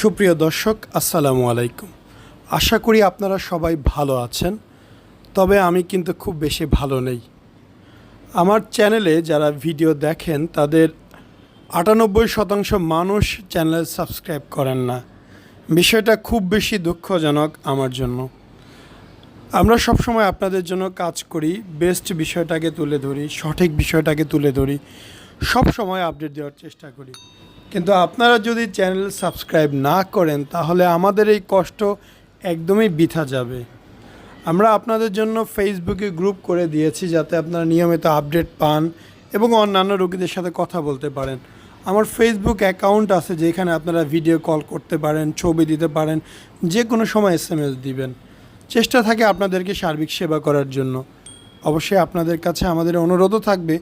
সুপ্রিয় দর্শক, আসসালামু আলাইকুম। আশা করি আপনারা সবাই ভালো আছেন, তবে আমি কিন্তু খুব বেশি ভালো নেই। আমার চ্যানেলে যারা ভিডিও দেখেন, তাদের আটানব্বই শতাংশ মানুষ চ্যানেল সাবস্ক্রাইব করেন না। বিষয়টা খুব বেশি দুঃখজনক আমার জন্য। আমরা সবসময় আপনাদের জন্য কাজ করি, বেস্ট বিষয়টাকে তুলে ধরি, সঠিক বিষয়টাকে তুলে ধরি সব সময় আপডেট দেওয়ার চেষ্টা করি। কিন্তু আপনারা যদি চ্যানেল সাবস্ক্রাইব না করেন, তাহলে আমাদের এই কষ্ট একদমই বৃথা যাবে। আমরা আপনাদের জন্য ফেসবুকে গ্রুপ করে দিয়েছি, যাতে আপনারা নিয়মিত আপডেট পান এবং অন্যান্য রোগীদের সাথে কথা বলতে পারেন। আমার ফেসবুক অ্যাকাউন্ট আছে, যেখানে আপনারা ভিডিও কল করতে পারেন, ছবি দিতে পারেন যে কোনো সময় এস এম এস দিবেন। চেষ্টা থাকে আপনাদেরকে সার্বিক সেবা করার জন্য। অবশ্যই আপনাদের কাছে আমাদের অনুরোধও থাকবে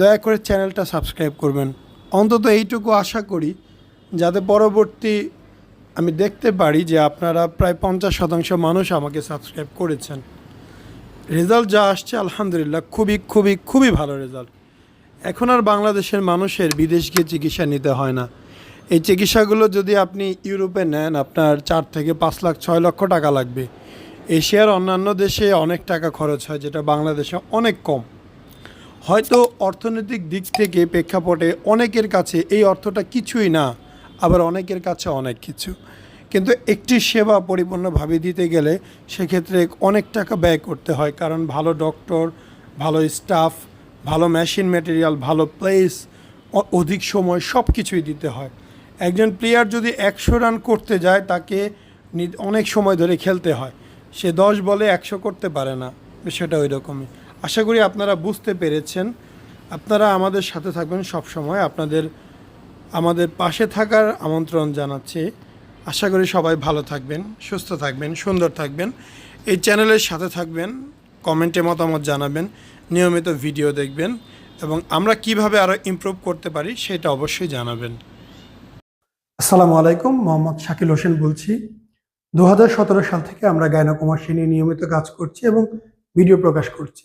দয়া করে চ্যানেলটা সাবস্ক্রাইব করবেন। অন্তত এইটুকু আশা করি, যাতে পরবর্তী আমি দেখতে পারি যে আপনারা প্রায় পঞ্চাশ শতাংশ মানুষ আমাকে সাবস্ক্রাইব করেছেন। রেজাল্ট যা আসছে, আলহামদুলিল্লাহ, খুবই খুবই খুবই ভালো রেজাল্ট। এখন আর বাংলাদেশের মানুষের বিদেশ গিয়ে চিকিৎসা নিতে হয় না। এই চিকিৎসাগুলো যদি আপনি ইউরোপে নেন, আপনার চার থেকে পাঁচ লাখ, ছয় লক্ষ টাকা লাগবে। এশিয়ার অন্যান্য দেশে অনেক টাকা খরচ হয়, যেটা বাংলাদেশে অনেক কম। হয়তো অর্থনৈতিক দিক থেকে প্রেক্ষাপটে অনেকের কাছে এই অর্থটা কিছুই না, আবার অনেকের কাছে অনেক কিছু। কিন্তু একটি সেবা পরিপূর্ণভাবে দিতে গেলে সেক্ষেত্রে অনেক টাকা ব্যয় করতে হয়, কারণ ভালো ডক্টর, ভালো স্টাফ, ভালো মেশিন ম্যাটেরিয়াল ভালো প্লেস অধিক সময় সব কিছুই দিতে হয়। একজন প্লেয়ার যদি একশো রান করতে যায়, তাকে অনেক সময় ধরে খেলতে হয়। সে দশ বলে একশো করতে পারে না সেটা ওই রকমই আশা করি আপনারা বুঝতে পেরেছেন। আপনারা আমাদের সাথে থাকবেন সব সময় আপনাদের, আমাদের পাশে থাকার আমন্ত্রণ জানাচ্ছি। আশা করি সবাই ভালো থাকবেন, সুস্থ থাকবেন, সুন্দর থাকবেন। এই চ্যানেলের সাথে থাকবেন, কমেন্টে মতামত জানাবেন, নিয়মিত ভিডিও দেখবেন এবং আমরা কীভাবে আরও ইমপ্রুভ করতে পারি সেটা অবশ্যই জানাবেন। আসসালামু আলাইকুম, মোহাম্মদ শাকিল হোসেন বলছি। দু হাজার সতেরো সাল থেকে আমরা গায়নকুমার নিয়ে নিয়মিত কাজ করছি এবং ভিডিও প্রকাশ করছি।